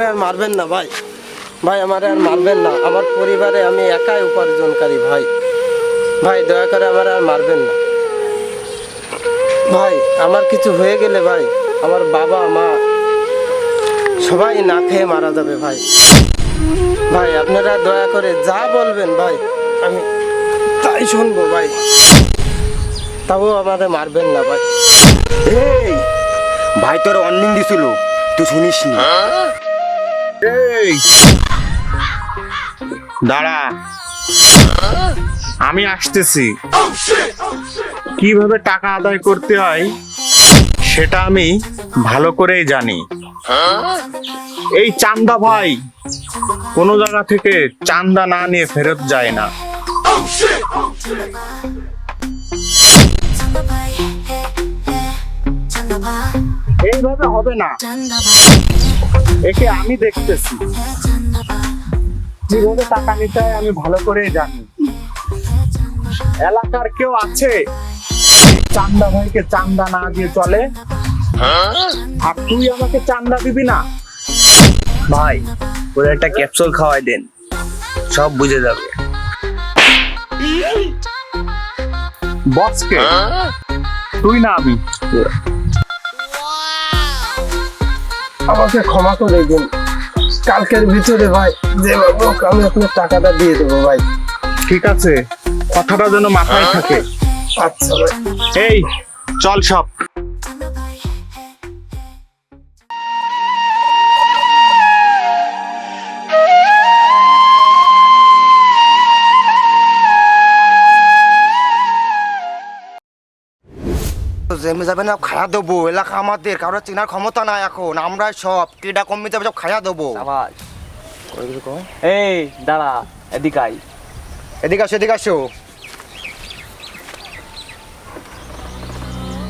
আমার আর মারবেন না ভাই। ভাই আমার আর মারবেন না। আমার পরিবারে আমি একাই উপার্জনকারী ভাই। ভাই দয়া করে আমার আর মারবেন না। ভাই আমার কিছু হয়ে গেলে ভাই আমার বাবা মা সবাই না খেয়ে মারা যাবে ভাই। ভাই আপনারা দয়া করে যা বলবেন ভাই আমি তাই শুনব ভাই। তাও আমারে মারবেন না ভাই। এই ভাই তোর অর্নিং দিছিল। তুই শুনিস নি এই। দাঁড়া। আমি আসতেছি। কীভাবে টাকা আদায় করতে হয় সেটা আমি ভালো করেই জানি। এই চান্দা ভাই কোনো জায়গা থেকে চান্দা না নিয়ে ফেরত যায় না। এইভাবে হবে না। একে আমি দেখতেছি। কীভাবে টাকা নিতে হয় আমি ভালো করে জানি। এলাকার কেউ আছে? চান্দা ভাইকে চান্দা না দিয়ে চলে। আর তুই আমাকে চান্দা দিবি না? ভাই ওর একটা ক্যাপসুল খাওয়াই দেন। সব বুঝে যাবে। বসকে তুই না আমি। আমাকে ক্ষমা করে দিন। কালকের ভিতরে ভাই যে বাবু আমি আপনার টাকাটা দিয়ে দেবো ভাই। ঠিক আছে কথাটা যেন মাথায় থাকে। আচ্ছা ভাই। এই চল সব। জেমে যাবে না খায়া দেবো। এলাকা আমাদের কারোর চেনার ক্ষমতা নাই এখন। আমরা সব ক্রীড়া কমে যাবে সব খায়া দেবো। আবার এই দাঁড়া এদিক আই এদিকে আসো এদিকে আসো।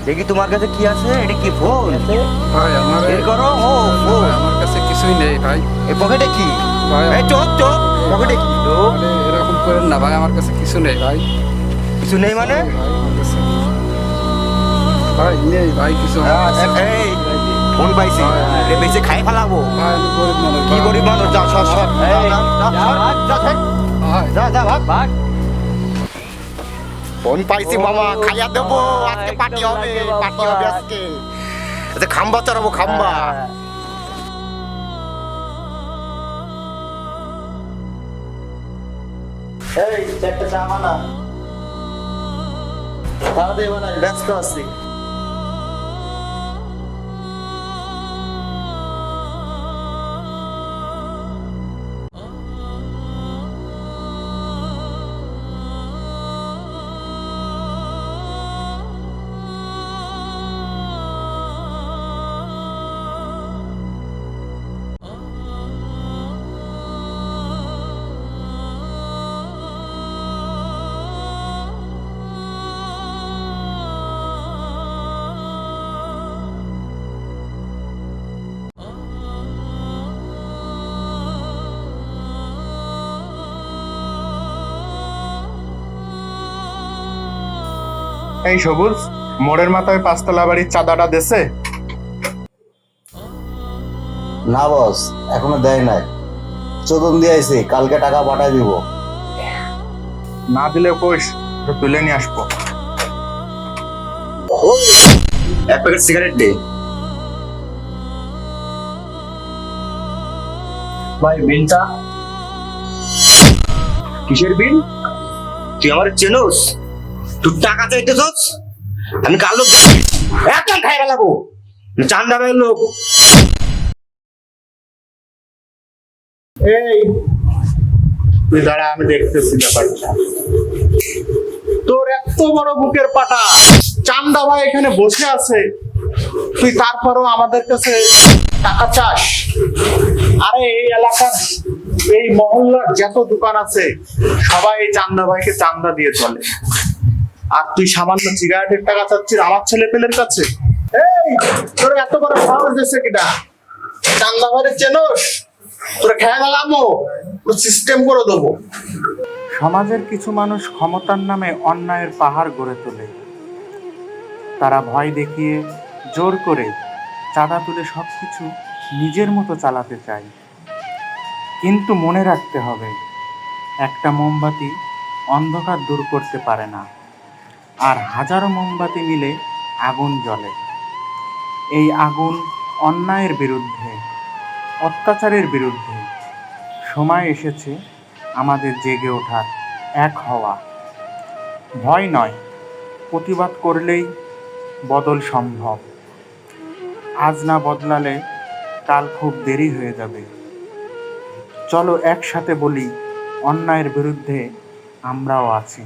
দেখি তোমার কাছে কি আছে এটা কি ফোন ভাই আমার বের করো। ও ফোন আমার কাছে কিছুই নেই ভাই। এই পকেটে কি? ভাই, এই চোখ চোখ পকেটে কি? এরকম করেন না ভাই আমার কাছে কিছু নেই ভাই। কিছু নেই মানে? ভাই নেই ভাই কিছু। এই ফোন পাইছি। এ বেশি খাই ফেলাবো। কি। গরিব মানুষ? যা যা, যা, ভাগ। ভাগ। ফোন পাইছি মামা খাইয়া দেবো। আজকে একদম পার্টি হবে লাগে বাবা। পার্টি হবে আজকে। আচ্ছা খাম্বা চড়াবো খাম্বা। হ্যাঁ। এই চারটা চা বানা। তাড়াতাড়ি বানা ব্যস্ত আছি। এই সবুজ মোড়ের মাথায় পাঁচতলা বাড়ির চাঁদাটা দেছে না বস এখনও দেয় নাই। চোদন দিয়েছি কালকে টাকা পাঠাই দিব। না দিলে কইস তো তুলে নিয়ে আসব। এক প্যাকেট সিগারেট দে। ভাই বিলটা কিসের বিল তুই আমার চেনোস? তুই টাকা চাইতেছস? আমি কাল একদম খাই ফেলাবো। চান্দা ভাইয়ের লোক। এই, তুই দাঁড়া, আমি দেখতেছি ব্যাপারটা। তোর এত বড় বুকের পাটা। চান্দা ভাই এখানে বসে আছে। তুই তারপরও আমাদের কাছে টাকা চাস? আরে, এই এলাকার এই মহল্লার যত দোকান আছে, সবাই চান্দা ভাইকে চান্দা দিয়ে চলে। আর তুই সামান্য সিগারেটের টাকা চাচ্ছিস আমার ছেলে পেলের কাছে? এই, তোর এত বড় সাহস দিচ্ছে কিনা চান্দা ভাইয়ের চেনস? তোরা খেয়ে গেলামও সিস্টেম করে দেবো। সমাজের কিছু মানুষ ক্ষমতার নামে অন্যায়ের পাহাড় গড়ে তোলে। তারা ভয় দেখিয়ে, জোর করে চাঁদা তুলে সবকিছু নিজের মতো চালাতে চাই কিন্তু মনে রাখতে হবে, একটা মোমবাতি অন্ধকার দূর করতে পারে না। আর হাজারো মোমবাতি মিলে আগুন জ্বলে। এই আগুন অন্যায়ের বিরুদ্ধে, অত্যাচারের বিরুদ্ধে। সময় এসেছে আমাদের জেগে ওঠার, এক হওয়া। ভয় নয়, প্রতিবাদ করলেই বদল সম্ভব। আজ না বদলালে কাল খুব দেরি হয়ে যাবে। চলো একসাথে বলি, অন্যায়ের বিরুদ্ধে আমরাও আছি।